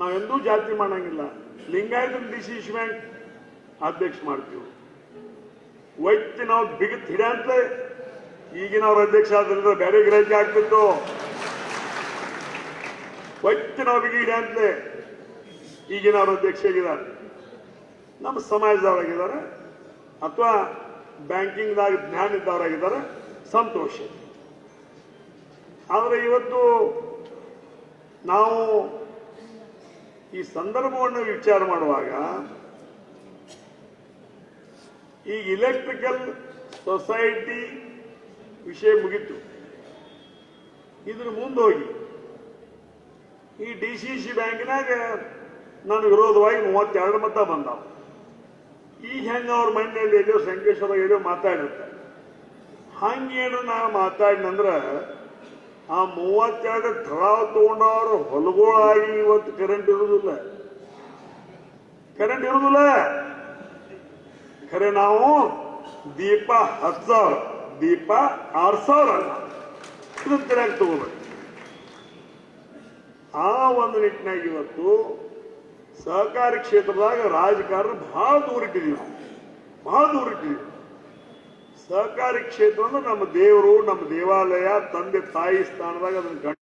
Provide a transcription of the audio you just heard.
ನಾವೆಂದೂ ಜಾತಿ ಮಾಡಂಗಿಲ್ಲ Lingayat D C C bank ಅಧ್ಯಕ್ಷ ಮಾಡ್ತೀವಿ. ವೈದ್ಯ ನಾವು ಬಿಗತ್ ಹಿಡಿಯಂತ ಈಗಿನ ಅವ್ರ ಅಧ್ಯಕ್ಷ ಆದ್ರಿಂದ ಬೇರೆ ಗ್ರಹಿಕೆ ಆಗ್ತಿತ್ತು. ವೈದ್ಯ ನಾವು ಬಿಗಿ ಹಿಡಿಯಂತೆ ಈಗಿನ ಅವ್ರ ಅಧ್ಯಕ್ಷ ಆಗಿದ್ದಾರೆ ನಮ್ಮ ಸಮಾಜದವರಾಗಿದ್ದಾರೆ ಅಥವಾ ಬ್ಯಾಂಕಿಂಗ್ದಾಗ ಜ್ಞಾನ ಇದ್ದವರಾಗಿದ್ದಾರೆ ಸಂತೋಷ. ಆದರೆ ಇವತ್ತು ನಾವು ಈ ಸಂದರ್ಭವನ್ನು ವಿಚಾರ ಮಾಡುವಾಗ ಈ ಇಲೆಕ್ಟ್ರಿಕಲ್ ಸೊಸೈಟಿ ವಿಷಯ ಮುಗಿತು. ಇದ್ರ ಮುಂದೆ ಹೋಗಿ. ಈ ಡಿ ಸಿ ಸಿ ಬ್ಯಾಂಕಿನಾಗ ನನ್ನ ವಿರೋಧವಾಗಿ ಮೂವತ್ತೆರಡು ಮತ ಬಂದಾವ. ಈಗ ಹೆಂಗ ಅವ್ರ ಮನೆಯಲ್ಲಿ ಎಲ್ಲೋ ಸಂಕೇಶ್ವರ ಎಲ್ಲೋ ಮಾತಾಡಿರ್ತಾರೆ. ಹಂಗೇನು ನಾನು ಮಾತಾಡಿನಂದ್ರ ಆ ಮೂವತ್ತೆರಡು ಠರಾವ್ ತಗೊಂಡವರು ಹೊಲಗಳಾಗಿ ಇವತ್ತು ಕರೆಂಟ್ ಇರುವುದಿಲ್ಲ ಕರೆಂಟ್ ಇರುವುದಿಲ್ಲ ಖರೆ ನಾವು ದೀಪ ಹತ್ತು ಸಾವಿರ ದೀಪ ಆರು ಸಾವಿರ ಅಲ್ಲ. ಇದನ್ನ ತಗೋಬೇಕು. ಆ ಒಂದು ನಿಟ್ಟಿನಾಗ ಇವತ್ತು ಸಹಕಾರಿ ಕ್ಷೇತ್ರದಾಗ ರಾಜಕಾರಣ ಬಹಳ ದೂರ ಇಟ್ಟಿದ್ದೀವಿ ನಾವು. ಬಹಳ ದೂರಿಟ್ಟಿದೀವಿ ಸಹಕಾರಿ ಕ್ಷೇತ್ರ ನಮ್ಮ ದೇವರು ನಮ್ಮ ದೇವಾಲಯ ತಂದೆ ತಾಯಿ ಸ್ಥಾನದಾಗ ಅದನ್ನ